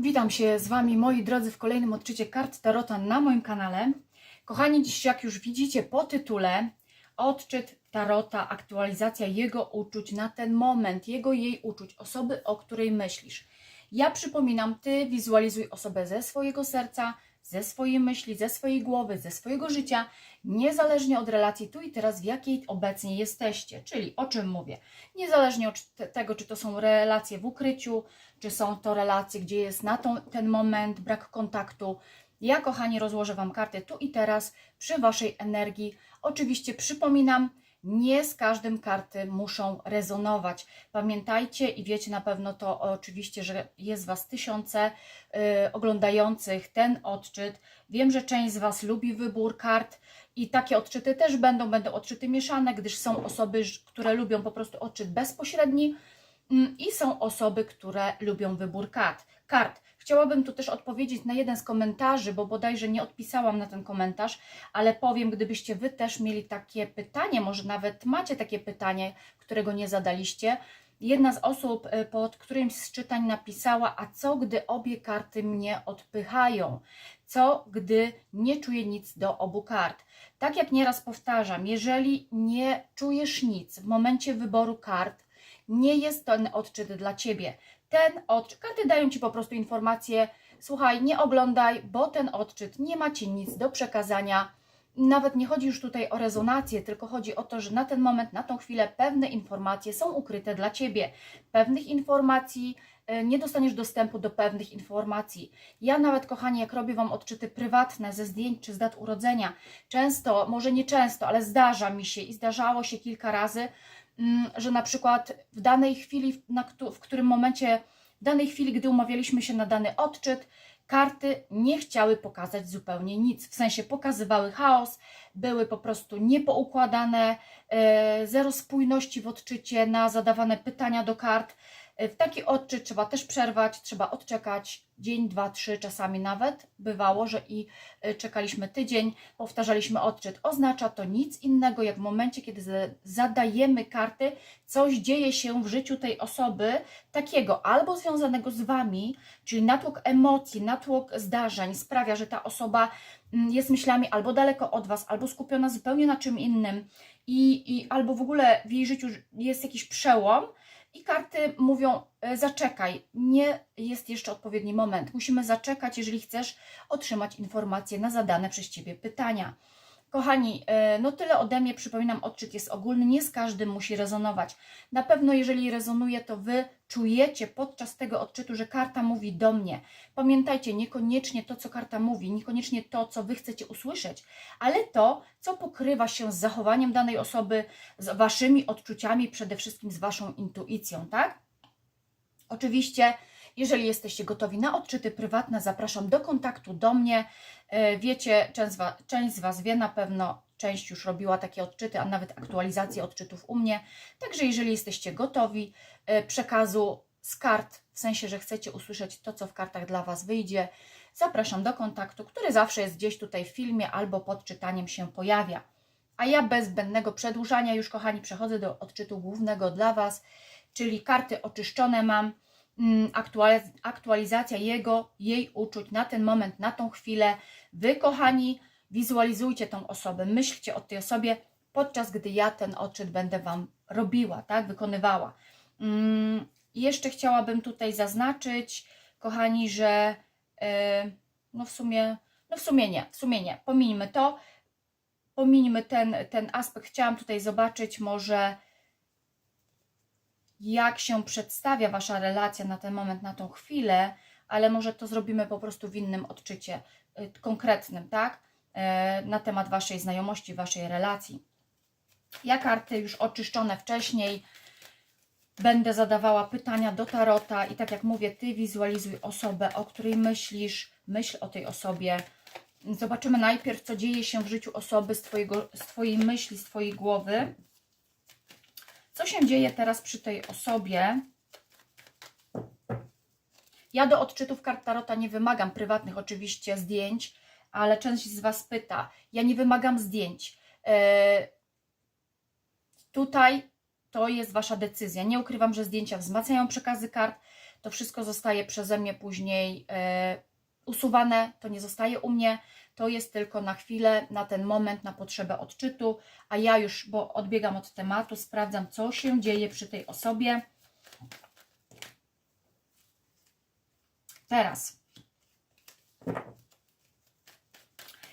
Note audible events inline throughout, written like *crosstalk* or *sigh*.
Witam się z Wami, moi drodzy, w kolejnym odczycie kart Tarota na moim kanale. Kochani, dziś jak już widzicie po tytule, odczyt Tarota, aktualizacja jego uczuć na ten moment, jego jej uczuć, osoby, o której myślisz. Ja przypominam, Ty wizualizuj osobę ze swojego serca, ze swojej myśli, ze swojej głowy, ze swojego życia, niezależnie od relacji tu i teraz, w jakiej obecnie jesteście. Czyli o czym mówię? Niezależnie od te- tego, czy to są relacje w ukryciu, czy są to relacje, gdzie jest na tą, ten moment brak kontaktu. Ja, kochani, rozłożę Wam karty tu i teraz przy Waszej energii. Oczywiście przypominam, nie z każdym karty muszą rezonować. Pamiętajcie i wiecie na pewno to oczywiście, że jest Was tysiące y, oglądających ten odczyt. Wiem, że część z Was lubi wybór kart i takie odczyty też będą, będą odczyty mieszane, gdyż są osoby, które lubią po prostu odczyt bezpośredni, Mm, I są osoby, które lubią wybór kart. kart. Chciałabym tu też odpowiedzieć na jeden z komentarzy, bo bodajże nie odpisałam na ten komentarz, ale powiem, gdybyście Wy też mieli takie pytanie, może nawet macie takie pytanie, którego nie zadaliście. Jedna z osób y, pod którymś z czytań napisała: A co gdy obie karty mnie odpychają? Co gdy nie czuję nic do obu kart? Tak jak nieraz powtarzam, jeżeli nie czujesz nic w momencie wyboru kart, nie jest ten odczyt dla ciebie. Ten odczyt, karty dają ci po prostu informację, słuchaj, nie oglądaj, bo ten odczyt nie ma ci nic do przekazania. Nawet nie chodzi już tutaj o rezonację, tylko chodzi o to, że na ten moment, na tą chwilę pewne informacje są ukryte dla ciebie. Pewnych informacji e, nie dostaniesz dostępu do pewnych informacji. Ja nawet, kochani, jak robię Wam odczyty prywatne ze zdjęć czy z dat urodzenia, często, może nie często, ale zdarza mi się i zdarzało się kilka razy, że na przykład w danej chwili, w którym momencie, w danej chwili, gdy umawialiśmy się na dany odczyt, karty nie chciały pokazać zupełnie nic. W sensie pokazywały chaos, były po prostu niepoukładane, e, zero spójności w odczycie na zadawane pytania do kart. W taki odczyt trzeba też przerwać, trzeba odczekać dzień, dwa, trzy, czasami nawet bywało, że i e, czekaliśmy tydzień, powtarzaliśmy odczyt. Oznacza to nic innego, jak w momencie, kiedy za- zadajemy karty, coś dzieje się w życiu tej osoby, takiego albo związanego z Wami, czyli natłok emocji, natłok zdarzeń sprawia, że ta osoba mm, jest myślami albo daleko od Was, albo skupiona zupełnie na czym innym i, i albo w ogóle w jej życiu jest jakiś przełom i karty mówią e, zaczekaj, nie jest jeszcze odpowiedni moment, musimy zaczekać, jeżeli chcesz otrzymać informacje na zadane przez Ciebie pytania. Kochani, e, no tyle ode mnie. Przypominam, odczyt jest ogólny, nie z każdym musi rezonować. Na pewno, jeżeli rezonuje, to Wy czujecie podczas tego odczytu, że karta mówi do mnie. Pamiętajcie, niekoniecznie to, co karta mówi, niekoniecznie to, co Wy chcecie usłyszeć, ale to, co pokrywa się z zachowaniem danej osoby, z Waszymi odczuciami, przede wszystkim z Waszą intuicją, tak? Oczywiście, jeżeli jesteście gotowi na odczyty prywatne, zapraszam do kontaktu do mnie. E, Wiecie, część z, wa- część z Was wie na pewno, część już robiła takie odczyty, a nawet aktualizacje odczytów u mnie. Także jeżeli jesteście gotowi e, przekazu z kart, w sensie, że chcecie usłyszeć to, co w kartach dla Was wyjdzie, zapraszam do kontaktu, który zawsze jest gdzieś tutaj w filmie albo pod czytaniem się pojawia. A ja bez zbędnego przedłużania już, kochani, przechodzę do odczytu głównego dla Was, czyli karty oczyszczone mam aktualizacja jego, jej uczuć na ten moment, na tą chwilę. Wy, kochani, wizualizujcie tą osobę, myślcie o tej osobie, podczas gdy ja ten odczyt będę Wam robiła, tak, wykonywała. Mm, i jeszcze chciałabym tutaj zaznaczyć, kochani, że e, no w sumie, no w sumie nie, w sumie nie, to, pomińmy ten, ten aspekt. Chciałam tutaj zobaczyć może jak się przedstawia Wasza relacja na ten moment, na tą chwilę, ale może to zrobimy po prostu w innym odczycie y, konkretnym, tak? E, Na temat Waszej znajomości, Waszej relacji. Ja karty już oczyszczone wcześniej będę zadawała pytania do tarota i tak jak mówię, Ty wizualizuj osobę, o której myślisz, myśl o tej osobie. Zobaczymy najpierw, co dzieje się w życiu osoby z, twojego, z Twojej myśli, z Twojej głowy. Co się dzieje teraz przy tej osobie? Ja do odczytów kart Tarota nie wymagam prywatnych oczywiście zdjęć, ale część z Was pyta. Ja nie wymagam zdjęć. E, tutaj to jest Wasza decyzja. Nie ukrywam, że zdjęcia wzmacniają przekazy kart. to wszystko zostaje przeze mnie później e, usuwane, to nie zostaje u mnie, to jest tylko na chwilę, na ten moment, na potrzebę odczytu, a ja już, bo odbiegam od tematu, sprawdzam, co się dzieje przy tej osobie. Teraz.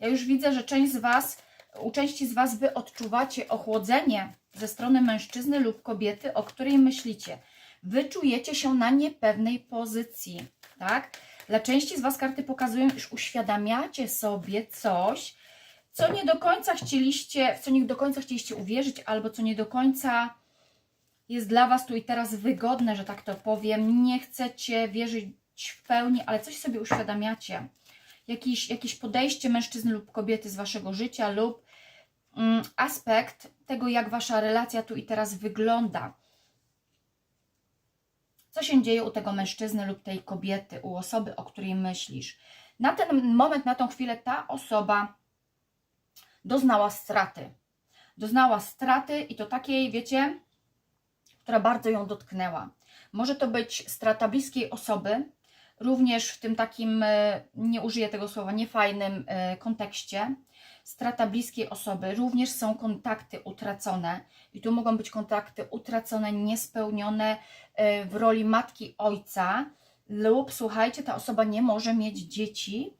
Ja już widzę, że część z Was, u części z Was Wy odczuwacie ochłodzenie ze strony mężczyzny lub kobiety, o której myślicie. Wy czujecie się na niepewnej pozycji, tak? Dla części z Was karty pokazują, iż uświadamiacie sobie coś, co nie do końca chcieliście, w co nie do końca chcieliście uwierzyć, albo co nie do końca jest dla Was tu i teraz wygodne, że tak to powiem. Nie chcecie wierzyć w pełni, ale coś sobie uświadamiacie. Jakiś, jakieś podejście mężczyzny lub kobiety z Waszego życia lub mm, aspekt tego, jak Wasza relacja tu i teraz wygląda. Co się dzieje u tego mężczyzny lub tej kobiety, u osoby, o której myślisz. Na ten moment, na tą chwilę ta osoba doznała straty. Doznała straty i to takiej, wiecie, która bardzo ją dotknęła. Może to być strata bliskiej osoby, również w tym takim, e, nie użyję tego słowa, niefajnym e, kontekście. Strata bliskiej osoby, również są kontakty utracone i tu mogą być kontakty utracone, niespełnione e, w roli matki, ojca lub słuchajcie, ta osoba nie może mieć dzieci.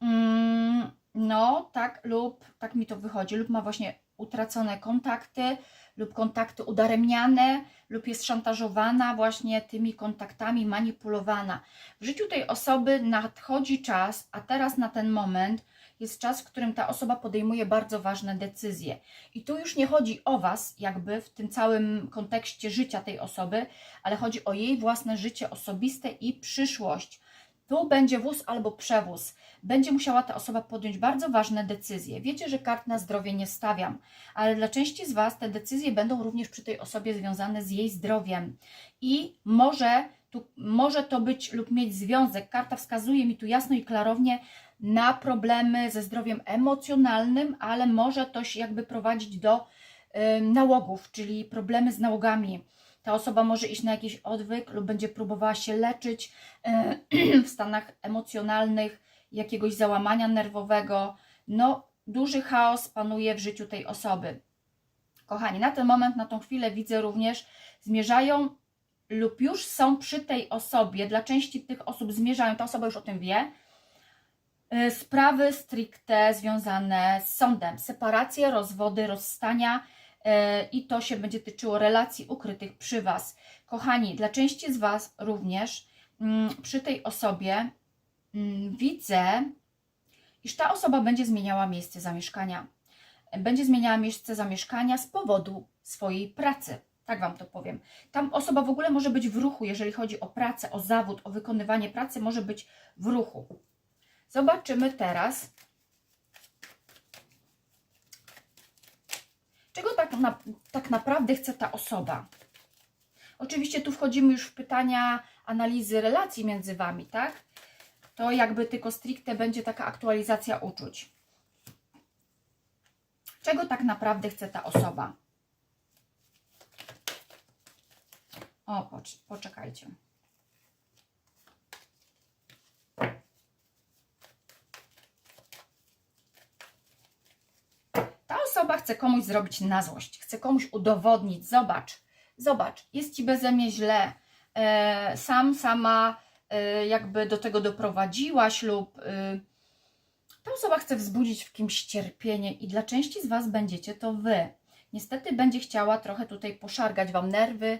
Mm, no, tak, lub tak mi to wychodzi, lub ma właśnie utracone kontakty, lub kontakty udaremniane, lub jest szantażowana właśnie tymi kontaktami, manipulowana. W życiu tej osoby nadchodzi czas, a teraz na ten moment jest czas, w którym ta osoba podejmuje bardzo ważne decyzje. I tu już nie chodzi o Was, jakby w tym całym kontekście życia tej osoby, ale chodzi o jej własne życie osobiste i przyszłość. Tu będzie wóz albo przewóz. Będzie musiała ta osoba podjąć bardzo ważne decyzje. Wiecie, że kart na zdrowie nie stawiam, ale dla części z Was te decyzje będą również przy tej osobie związane z jej zdrowiem. I może, tu, może to być lub mieć związek. Karta wskazuje mi tu jasno i klarownie na problemy ze zdrowiem emocjonalnym, ale może to się jakby prowadzić do y, nałogów, czyli problemy z nałogami ta osoba może iść na jakiś odwyk lub będzie próbowała się leczyć *clears throat* w stanach emocjonalnych, jakiegoś załamania nerwowego. No, duży chaos panuje w życiu tej osoby. Kochani, na ten moment, na tą chwilę widzę również, zmierzają lub już są przy tej osobie, dla części tych osób zmierzają, ta osoba już o tym wie, y, sprawy stricte związane z sądem, separacje, rozwody, rozstania, E, i to się będzie tyczyło relacji ukrytych przy Was. Kochani, dla części z Was również mm, przy tej osobie mm, widzę, iż ta osoba będzie zmieniała miejsce zamieszkania. Będzie zmieniała miejsce zamieszkania z powodu swojej pracy. Tak Wam to powiem. Tam osoba w ogóle może być w ruchu, jeżeli chodzi o pracę, o zawód, o wykonywanie pracy, może być w ruchu. Zobaczymy teraz, Czego tak, na, tak naprawdę chce ta osoba? Oczywiście tu wchodzimy już w pytania analizy relacji między Wami, tak? To jakby tylko stricte będzie taka aktualizacja uczuć. Czego tak naprawdę chce ta osoba? O, poczekajcie. osoba chce komuś zrobić na złość, chce komuś udowodnić, zobacz, zobacz, jest Ci beze mnie źle, e, sam, sama e, jakby do tego doprowadziłaś lub e, ta osoba chce wzbudzić w kimś cierpienie i dla części z Was będziecie to Wy. Niestety będzie chciała trochę tutaj poszargać Wam nerwy,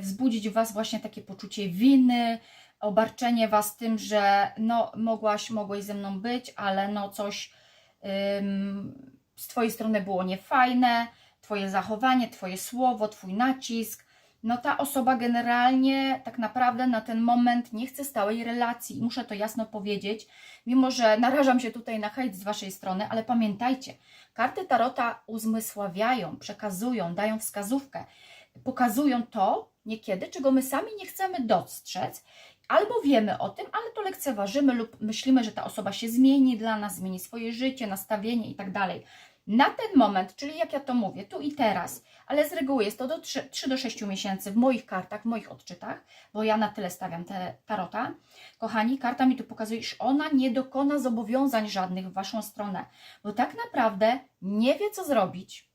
wzbudzić w Was właśnie takie poczucie winy, obarczenie Was tym, że no mogłaś, mogłeś ze mną być, ale no coś z Twojej strony było niefajne, Twoje zachowanie, Twoje słowo, Twój nacisk, no ta osoba generalnie tak naprawdę na ten moment nie chce stałej relacji. I muszę to jasno powiedzieć, mimo że narażam się tutaj na hejt z Waszej strony, ale pamiętajcie, karty Tarota uzmysławiają, przekazują, dają wskazówkę, pokazują to niekiedy, czego my sami nie chcemy dostrzec, albo wiemy o tym, ale to lekceważymy lub myślimy, że ta osoba się zmieni dla nas, zmieni swoje życie, nastawienie i tak. Na ten moment, czyli jak ja to mówię, tu i teraz, ale z reguły jest to do 3, 3 do 6 miesięcy w moich kartach, w moich odczytach, bo ja na tyle stawiam te tarota. Kochani, karta mi tu pokazuje, iż ona nie dokona zobowiązań żadnych w Waszą stronę, bo tak naprawdę nie wie, co zrobić,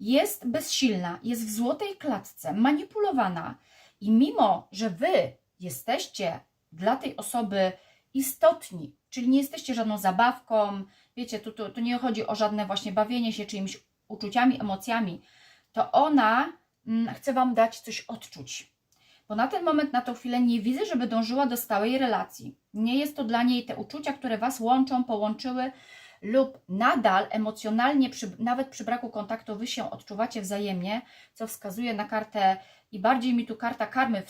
jest bezsilna, jest w złotej klatce, manipulowana i mimo, że Wy jesteście dla tej osoby istotni, czyli nie jesteście żadną zabawką, wiecie, tu, tu, tu nie chodzi o żadne właśnie bawienie się czyimiś uczuciami, emocjami, to ona mm, chce Wam dać coś odczuć. Bo na ten moment, na tą chwilę nie widzę, żeby dążyła do stałej relacji. Nie jest to dla niej te uczucia, które Was łączą, połączyły lub nadal emocjonalnie, przy, nawet przy braku kontaktu, Wy się odczuwacie wzajemnie, co wskazuje na kartę i bardziej mi tu karta karmy y,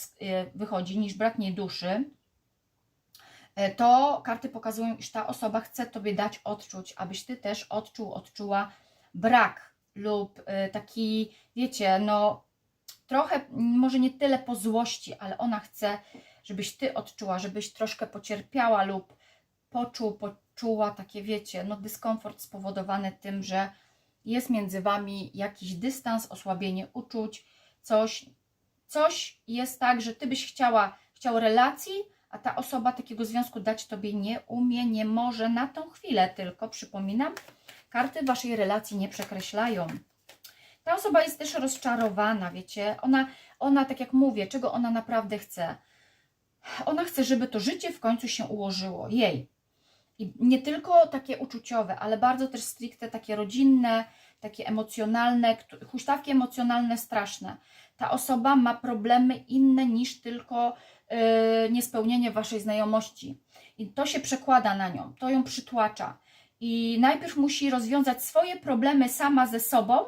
wychodzi niż brak niej duszy, e, to karty pokazują, iż ta osoba chce Tobie dać odczuć, abyś Ty też odczuł, odczuła brak lub e, taki, wiecie, no trochę, może nie tyle po złości, ale ona chce, żebyś Ty odczuła, żebyś troszkę pocierpiała lub poczuł, poczuła takie, wiecie, no dyskomfort spowodowany tym, że jest między Wami jakiś dystans, osłabienie uczuć, coś, coś jest tak, że Ty byś chciała, chciał relacji, a ta osoba takiego związku dać Tobie nie umie, nie może na tą chwilę tylko, przypominam, karty Waszej relacji nie przekreślają. Ta osoba jest też rozczarowana, wiecie, ona, ona, tak jak mówię, czego ona naprawdę chce? Ona chce, żeby to życie w końcu się ułożyło, jej. I nie tylko takie uczuciowe, ale bardzo też stricte takie rodzinne, takie emocjonalne, huśtawki emocjonalne straszne. Ta osoba ma problemy inne niż tylko yy, niespełnienie waszej znajomości. I to się przekłada na nią, to ją przytłacza. I najpierw musi rozwiązać swoje problemy sama ze sobą,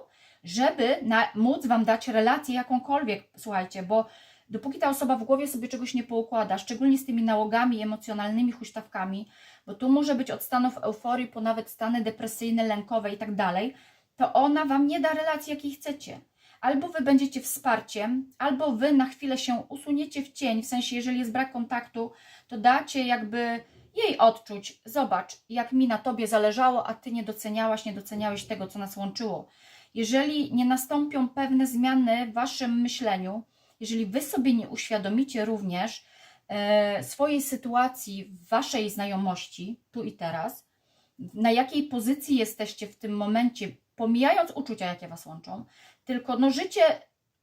żeby na, móc wam dać relację jakąkolwiek, słuchajcie, bo dopóki ta osoba w głowie sobie czegoś nie poukłada, szczególnie z tymi nałogami emocjonalnymi, huśtawkami, bo tu może być od stanów euforii po nawet stany depresyjne, lękowe i tak dalej, to ona wam nie da relacji, jakiej chcecie. Albo wy będziecie wsparciem, albo wy na chwilę się usuniecie w cień, w sensie, jeżeli jest brak kontaktu, to dacie jakby jej odczuć. Zobacz, jak mi na tobie zależało, a ty nie doceniałaś, nie doceniałeś tego, co nas łączyło. Jeżeli nie nastąpią pewne zmiany w waszym myśleniu, jeżeli wy sobie nie uświadomicie również swojej sytuacji w waszej znajomości, tu i teraz, na jakiej pozycji jesteście w tym momencie, pomijając uczucia, jakie was łączą, tylko no życie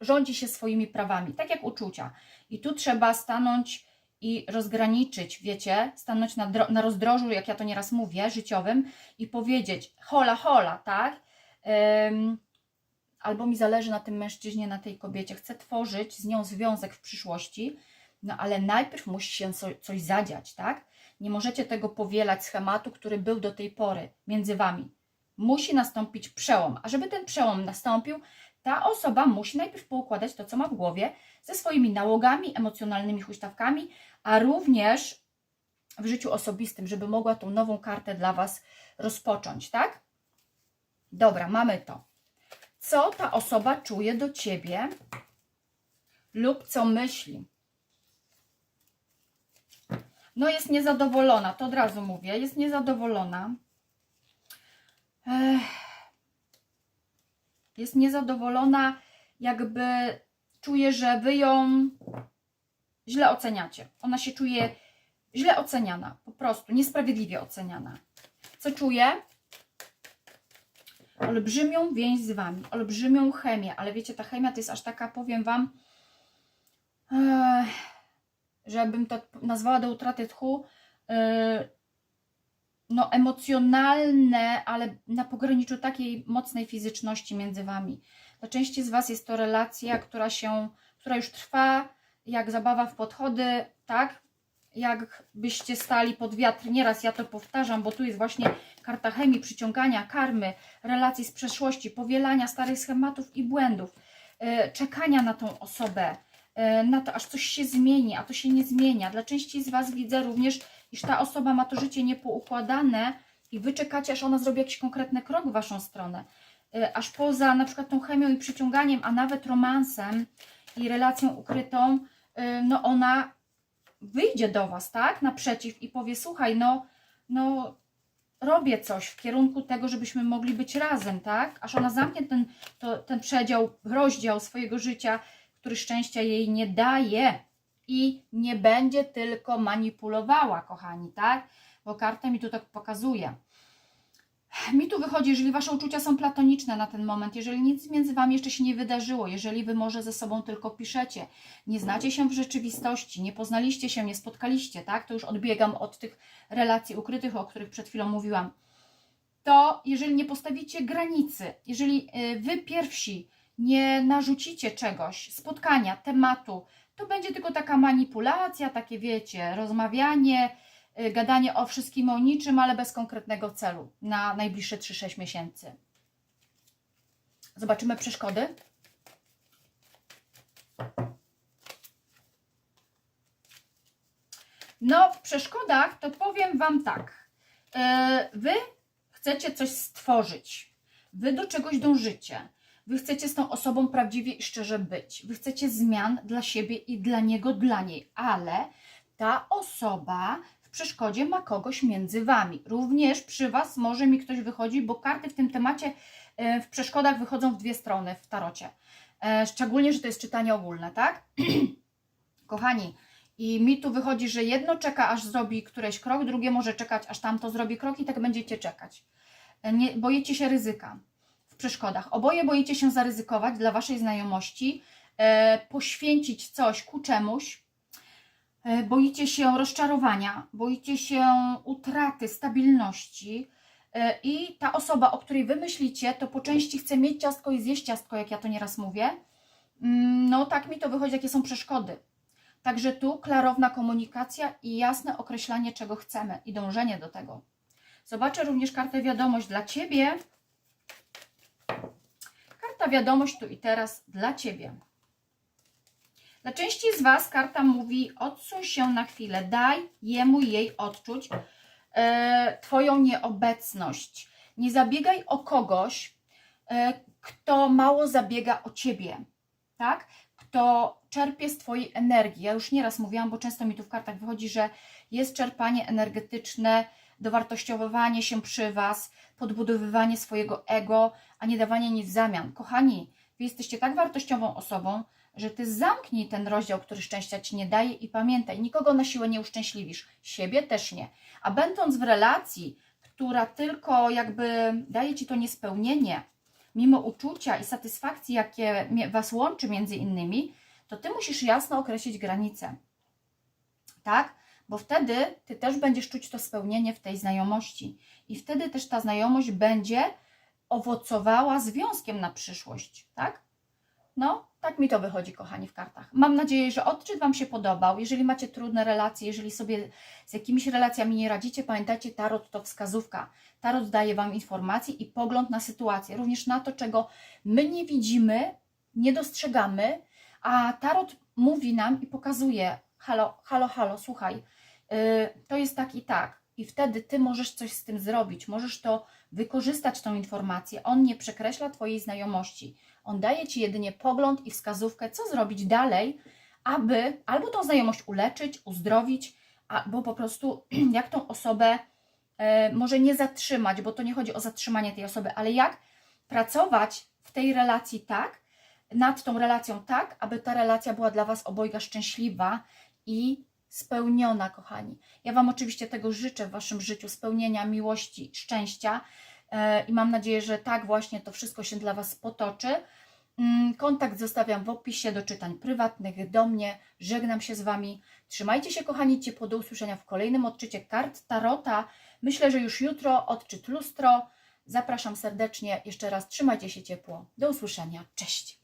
rządzi się swoimi prawami, tak jak uczucia. I tu trzeba stanąć i rozgraniczyć, wiecie, stanąć na, na rozdrożu, jak ja to nieraz mówię, życiowym i powiedzieć hola, hola, tak? Albo mi zależy na tym mężczyźnie, na tej kobiecie, chcę tworzyć z nią związek w przyszłości, no ale najpierw musi się co, coś zadziać, tak? Nie możecie tego powielać schematu, który był do tej pory między wami. Musi nastąpić przełom, a żeby ten przełom nastąpił, ta osoba musi najpierw poukładać to, co ma w głowie, ze swoimi nałogami, emocjonalnymi huśtawkami, a również w życiu osobistym, żeby mogła tą nową kartę dla Was rozpocząć, tak? Dobra, mamy to. Co ta osoba czuje do Ciebie lub co myśli? No jest niezadowolona, to od razu mówię, jest niezadowolona. Ech. Jest niezadowolona, jakby czuje, że wy ją źle oceniacie. Ona się czuje źle oceniana, po prostu niesprawiedliwie oceniana. Co czuje? Olbrzymią więź z wami, olbrzymią chemię, ale wiecie, ta chemia to jest aż taka, powiem wam, Ech, żebym to nazwała do utraty tchu, e, no emocjonalne, ale na pograniczu takiej mocnej fizyczności między wami. Dla części z was jest to relacja, która się, która już trwa, jak zabawa w podchody, tak? Jakbyście stali pod wiatr. Nieraz ja to powtarzam, bo tu jest właśnie karta chemii, przyciągania, karmy, relacji z przeszłości, powielania starych schematów i błędów, e, czekania na tą osobę, na to, aż coś się zmieni, a to się nie zmienia. Dla części z Was widzę również, iż ta osoba ma to życie niepoukładane i Wy czekacie, aż ona zrobi jakiś konkretny krok w Waszą stronę. E, Aż poza na przykład tą chemią i przyciąganiem, a nawet romansem i relacją ukrytą, e, no ona wyjdzie do Was, tak? Naprzeciw i powie, słuchaj, no, no robię coś w kierunku tego, żebyśmy mogli być razem, tak? Aż ona zamknie ten, to, ten przedział, rozdział swojego życia, który szczęścia jej nie daje i nie będzie tylko manipulowała, kochani, tak? Bo karta mi tu tak pokazuje. Mi tu wychodzi, jeżeli wasze uczucia są platoniczne na ten moment, jeżeli nic między wami jeszcze się nie wydarzyło, jeżeli wy może ze sobą tylko piszecie, nie znacie się w rzeczywistości, nie poznaliście się, nie spotkaliście, tak? To już odbiegam od tych relacji ukrytych, o których przed chwilą mówiłam. To jeżeli nie postawicie granicy, jeżeli y, wy pierwsi nie narzucicie czegoś, spotkania, tematu, to będzie tylko taka manipulacja, takie wiecie, rozmawianie, y, gadanie o wszystkim, o niczym, ale bez konkretnego celu na najbliższe 3-6 miesięcy. Zobaczymy przeszkody. No, w przeszkodach to powiem Wam tak. E, Wy chcecie coś stworzyć. Wy do czegoś dążycie. Wy chcecie z tą osobą prawdziwie i szczerze być. Wy chcecie zmian dla siebie i dla niego, dla niej, ale ta osoba w przeszkodzie ma kogoś między wami. Również przy was może mi ktoś wychodzi, bo karty w tym temacie e, w przeszkodach wychodzą w dwie strony w tarocie. E, Szczególnie, że to jest czytanie ogólne, tak? *clears throat* Kochani, i mi tu wychodzi, że jedno czeka, aż zrobi któreś krok, drugie może czekać, aż tamto zrobi krok i tak będziecie czekać. E, Nie, boicie się ryzyka przeszkodach. Oboje boicie się zaryzykować dla waszej znajomości, e, poświęcić coś ku czemuś. E, boicie się rozczarowania, boicie się utraty stabilności. E, I ta osoba, o której wy myślicie, to po części chce mieć ciastko i zjeść ciastko, jak ja to nieraz mówię. Mm, No tak mi to wychodzi, jakie są przeszkody. Także tu klarowna komunikacja i jasne określanie, czego chcemy i dążenie do tego. Zobaczę również kartę wiadomość dla Ciebie. Karta wiadomość tu i teraz dla Ciebie. Dla części z Was karta mówi odsuń się na chwilę, daj jemu jej odczuć e, Twoją nieobecność. Nie zabiegaj o kogoś, e, kto mało zabiega o Ciebie, tak? Kto czerpie z Twojej energii. Ja już nieraz mówiłam, bo często mi tu w kartach wychodzi, że jest czerpanie energetyczne, dowartościowywanie się przy Was, podbudowywanie swojego ego, a nie dawanie nic w zamian. Kochani, Wy jesteście tak wartościową osobą, że Ty zamknij ten rozdział, który szczęścia Ci nie daje i pamiętaj, nikogo na siłę nie uszczęśliwisz, siebie też nie. A będąc w relacji, która tylko jakby daje Ci to niespełnienie, mimo uczucia i satysfakcji, jakie Was łączy między innymi, to Ty musisz jasno określić granice. Tak? Bo wtedy Ty też będziesz czuć to spełnienie w tej znajomości. I wtedy też ta znajomość będzie owocowała związkiem na przyszłość. Tak? No, tak mi to wychodzi, kochani, w kartach. Mam nadzieję, że odczyt Wam się podobał. Jeżeli macie trudne relacje, jeżeli sobie z jakimiś relacjami nie radzicie, pamiętajcie, tarot to wskazówka. Tarot daje Wam informacje i pogląd na sytuację, również na to, czego my nie widzimy, nie dostrzegamy, a tarot mówi nam i pokazuje: halo, halo, halo, słuchaj, to jest tak i tak. I wtedy ty możesz coś z tym zrobić, możesz to wykorzystać, tą informację. On nie przekreśla Twojej znajomości. On daje Ci jedynie pogląd i wskazówkę, co zrobić dalej, aby albo tą znajomość uleczyć, uzdrowić, albo po prostu *clears throat* jak tą osobę e, może nie zatrzymać, bo to nie chodzi o zatrzymanie tej osoby, ale jak pracować w tej relacji tak, nad tą relacją tak, aby ta relacja była dla Was obojga szczęśliwa i spełniona, kochani. Ja Wam oczywiście tego życzę w Waszym życiu, spełnienia, miłości, szczęścia e, i mam nadzieję, że tak właśnie to wszystko się dla Was potoczy. Mm, Kontakt zostawiam w opisie do czytań prywatnych do mnie. Żegnam się z Wami. Trzymajcie się, kochani, ciepło do usłyszenia w kolejnym odczycie kart Tarota. Myślę, że już jutro odczyt lustro. Zapraszam serdecznie. Jeszcze raz trzymajcie się ciepło. Do usłyszenia. Cześć.